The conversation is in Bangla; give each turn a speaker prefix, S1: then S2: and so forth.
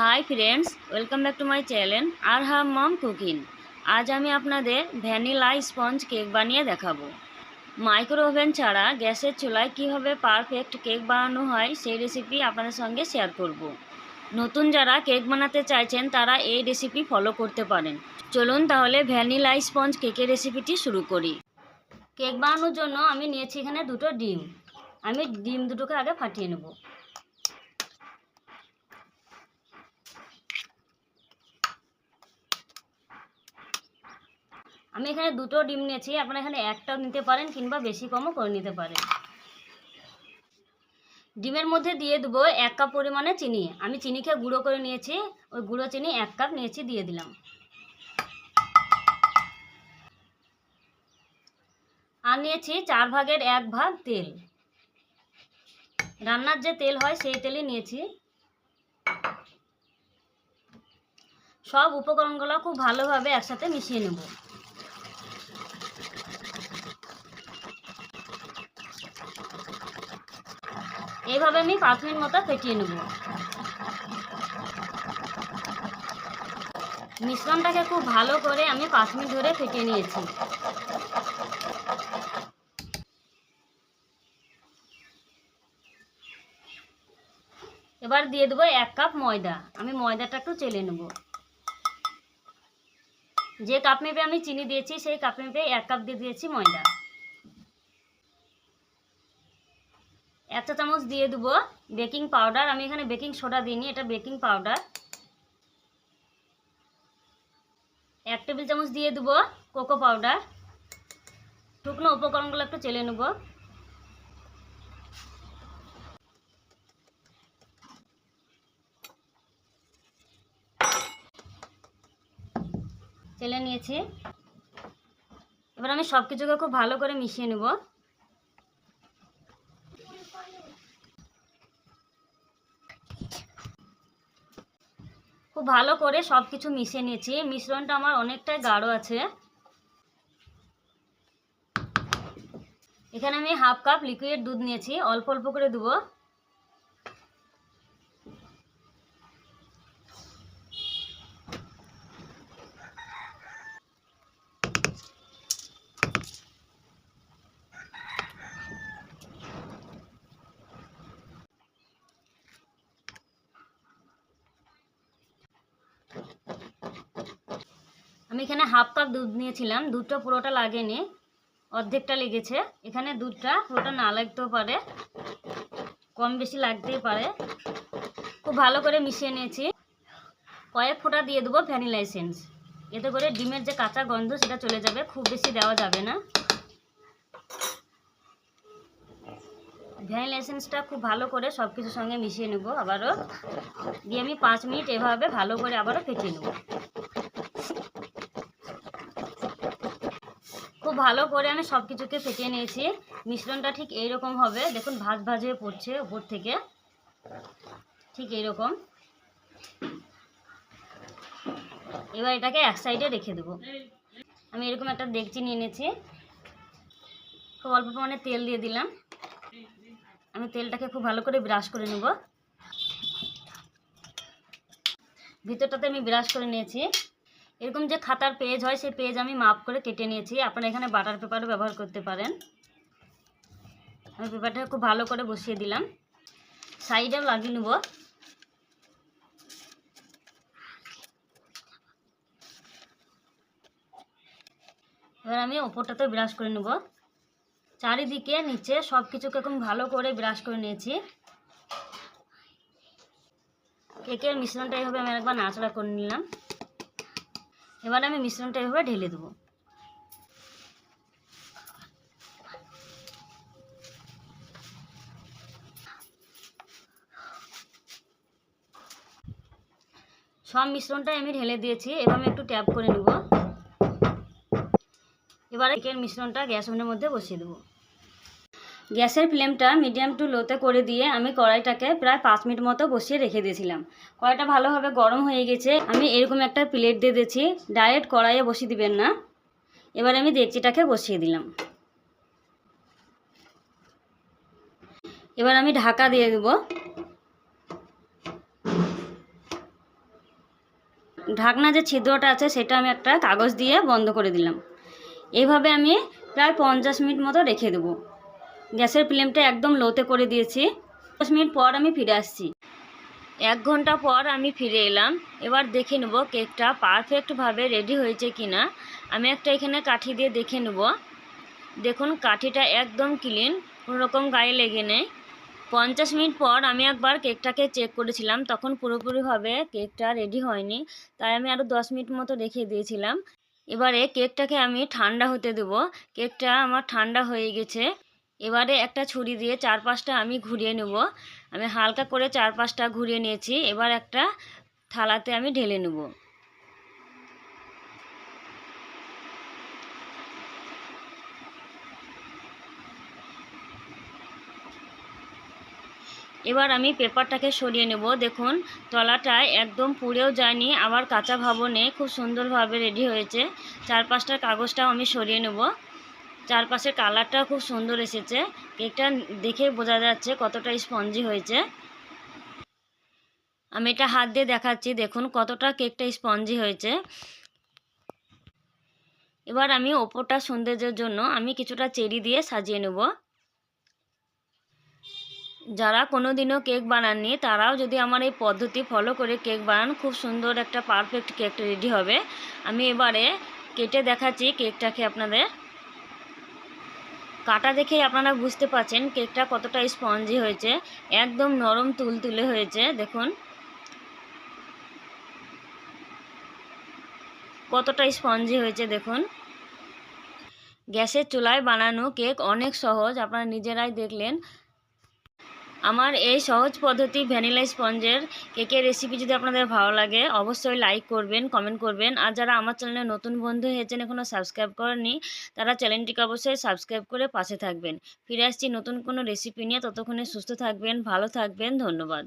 S1: Hi friends welcome back to my channel আর হাম মম কুকিং আজ আমি আপনাদের ভ্যানিলা স্পঞ্জ কেক বানিয়ে দেখাবো। মাইক্রো ওভেন ছাড়া গ্যাসের চুলায় কীভাবে পারফেক্ট কেক বানানো হয় সেই রেসিপি আপনাদের সঙ্গে শেয়ার করব। নতুন যারা কেক বানাতে চাইছেন, তারা এই রেসিপি ফলো করতে পারেন। চলুন তাহলে ভ্যানিলা স্পঞ্জ কেকের রেসিপিটি শুরু করি। কেক বানানোর জন্য আমি নিয়েছি এখানে দুটো ডিম। আমি ডিম দুটোকে আগে ফাটিয়ে নেব। আমি এখানে দুটো ডিম নিয়েছি, আপনারা এখানে একটাও নিতে পারেন কিংবা বেশি কমও করে নিতে পারেন। ডিমের মধ্যে দিয়ে দেবো এক কাপ পরিমাণে চিনি। আমি চিনিকে গুঁড়ো করে নিয়েছি, ওই গুঁড়ো চিনি এক কাপ নিয়েছি, দিয়ে দিলাম। আর নিয়েছি চার ভাগের এক ভাগ তেল। রান্নার যে তেল হয় সেই তেলই নিয়েছি। সব উপকরণগুলো খুব ভালোভাবে একসাথে মিশিয়ে নেব। এইভাবে আমি পাঁচ মিনিট মতো ফেটিয়ে নেব। মিশ্রণটাকে খুব ভালো করে আমি পাঁচ মিনিট ধরে ফেটিয়ে নিয়েছি। এবার দিয়ে দেবো এক কাপ ময়দা। আমি ময়দাটা একটু চেলে নেব। যে কাপ মেপে আমি চিনি দিয়েছি, সেই কাপ মেপে এক কাপ দিয়ে দিয়েছি ময়দা। এক চা চামচ দিয়ে দেবো বেকিং পাউডার। আমি এখানে বেকিং সোডা দিইনি, এটা বেকিং পাউডার। এক টেবিল চামচ দিয়ে দেবো কোকো পাউডার। শুকনো উপকরণগুলো একটু চেলে নেব। চেলে নিয়েছি। এবার আমি সব কিছুকে খুব ভালো করে মিশিয়ে নেব। খুব ভালো করে সব কিছু মিশিয়ে নিয়েছি। মিশ্রণটা আমার অনেকটাই গাঢ় আছে। এখানে আমি হাফ কাপ লিকুইড দুধ নিয়েছি। অল্প অল্প করে দেবো। আমি এখানে হাফ কাপ দুধ নিয়েছিলাম। দুধটা পুরোটা লাগেনি। অর্ধেকটা লেগেছে। এখানে দুধটা পুরোটা না লাগতেও পারে। কম বেশি লাগতেই পারে। খুব ভালো করে মিশিয়ে নিয়েছি। কয়েক ফোঁটা দিয়ে দেবো ভ্যানিলা এসেন্স। এতে করে ডিমের যে কাঁচা গন্ধ, সেটা চলে যাবে। খুব বেশি দেওয়া যাবে না। ভ্যানিলা এসেন্সটা খুব ভালো করে সব কিছুর সঙ্গে মিশিয়ে নেব আবারও। দিয়ে আমি পাঁচ মিনিট এভাবে ভালো করে আবারও ফেটিয়ে নেব। খুব ভালো করে আমি সব কিছুকে ফেটিয়ে নিয়েছি। মিশ্রণটা ঠিক এইরকম হবে। দেখুন, ভাজ ভাজ হয়ে পড়ছে উপর থেকে। ঠিক এইরকম। এবার এটাকে এক সাইডে রেখে দেবো। আমি এরকম একটা ডেকচি নিয়ে নিয়েছি। খুব অল্প পরিমাণে তেল দিয়ে দিলাম। আমি তেলটাকে খুব ভালো করে ব্রাশ করে নেব। ভিতরটাতে আমি ব্রাশ করে নিয়েছি। এরকম যে খাতার পেজ হয়, সেই পেজ আমি মাপ করে কেটে নিয়েছি। আপনারা এখানে বাটার পেপারও ব্যবহার করতে পারেন। আমি পেপারটা খুব ভালো করে বসিয়ে দিলাম। সাইডেও লাগিয়ে নেব। এবার আমি ওপরটাতে ব্রাশ করে নেব। চারিদিকে, নিচে সব কিছুকে খুব ভালো করে ব্রাশ করে নিয়েছি। কেকের মিশ্রণটা এইভাবে আমি একবার নাচড়া করে নিলাম। এবার আমি মিশ্রণটা এভাবে ঢেলে দেবো। সব মিশ্রণটাই আমি ঢেলে দিয়েছি, এবার আমি একটু ট্যাপ করে নেব। এবারে কেকের মিশ্রণটা গ্যাস ওভেনের মধ্যে বসিয়ে দেবো। গ্যাসের ফ্লেমটা মিডিয়াম টু লোতে করে দিয়ে আমি কড়াইটাকে প্রায় পাঁচ মিনিট মতো বসিয়ে রেখে দিয়েছিলাম। কড়াইটা ভালোভাবে গরম হয়ে গেছে। আমি এরকম একটা প্লেট দিয়ে দিয়েছি। ডাইরেক্ট কড়াইয়ে বসিয়ে দিবেন না। এবার আমি ডেকচিটাকে বসিয়ে দিলাম। এবার আমি ঢাকা দিয়ে দেবো। ঢাকনা যে ছিদ্রটা আছে, সেটা আমি একটা কাগজ দিয়ে বন্ধ করে দিলাম। এভাবে আমি প্রায় পঞ্চাশ মিনিট মতো রেখে দেবো। গ্যাসের ফ্লেমটা একদম লোতে করে দিয়েছি। দশ মিনিট পর আমি ফিরে আসছি। এক ঘণ্টা পর আমি ফিরে এলাম। এবার দেখে নেব কেকটা পারফেক্টভাবে রেডি হয়েছে কি না আমি একটা এখানে কাঠি দিয়ে দেখে নেব। দেখুন, কাঠিটা একদম ক্লিন রকম গায়ে লেগে নেই। পঞ্চাশ মিনিট পর আমি একবার কেকটাকে চেক করেছিলাম। তখন পুরোপুরিভাবে কেকটা রেডি হয়নি। তাই আমি আরও দশ মিনিট মতো রেখে দিয়েছিলাম। এবারে কেকটাকে আমি ঠান্ডা হতে দেবো। কেকটা আমার ঠান্ডা হয়ে গেছে। এবারে একটা ছুরি দিয়ে চার পাঁচটা আমি ঘুরিয়ে নেব। আমি হালকা করে চার পাঁচটা ঘুরিয়ে নিয়েছি, এবার একটা থালাতে আমি ঢেলে নেব। এবার আমি পেপারটাকে সরিয়ে নেব। দেখুন তলাটায় একদম পুড়েও যায়নি, আবার কাঁচা ভাবও নেই খুব সুন্দরভাবে রেডি হয়েছে। চারপাশটার কাগজটাও আমি সরিয়ে নেব। চারপাশের কালারটা খুব সুন্দর এসেছে। কেকটা দেখে বোঝা যাচ্ছে কতটা স্পঞ্জি হয়েছে। আমি এটা হাত দিয়ে দেখাচ্ছি, দেখুন কতটা কেকটা স্পঞ্জি হয়েছে। এবার আমি ওপরটা সৌন্দর্যের জন্য আমি কিছুটা চেরি দিয়ে সাজিয়ে নেব। যারা কোনো দিনও কেক বানাননি, তারাও যদি আমার এই পদ্ধতি ফলো করে কেক বানান, খুব সুন্দর একটা পারফেক্ট কেক রেডি হবে। আমি এবারে কেটে দেখাচ্ছি কেকটাকে আপনাদের। কাটা দেখেই আপনারা বুঝতে পারছেন কেকটা কতটা স্পঞ্জি হয়েছে। একদম নরম তুল তুলে হয়েছে, দেখুন। কতটা স্পঞ্জি হয়েছে, দেখুন। গ্যাসের চুলায় বানানো কেক অনেক সহজ, আপনারা নিজেরাই দেখলেন। আমার এই সহজ পদ্ধতি ভ্যানিলা স্পঞ্জের কেকের রেসিপি যদি আপনাদের ভালো লাগে, অবশ্যই লাইক করবেন কমেন্ট করবেন। আর যারা আমার চ্যানেলে নতুন বন্ধু হয়েছেন এখনও সাবস্ক্রাইব করেনি তারা চ্যানেলটিকে অবশ্যই সাবস্ক্রাইব করে পাশে থাকবেন। ফিরে আসছি নতুন কোনো রেসিপি নিয়ে, ততক্ষণে সুস্থ থাকবেন, ভালো থাকবেন, ধন্যবাদ।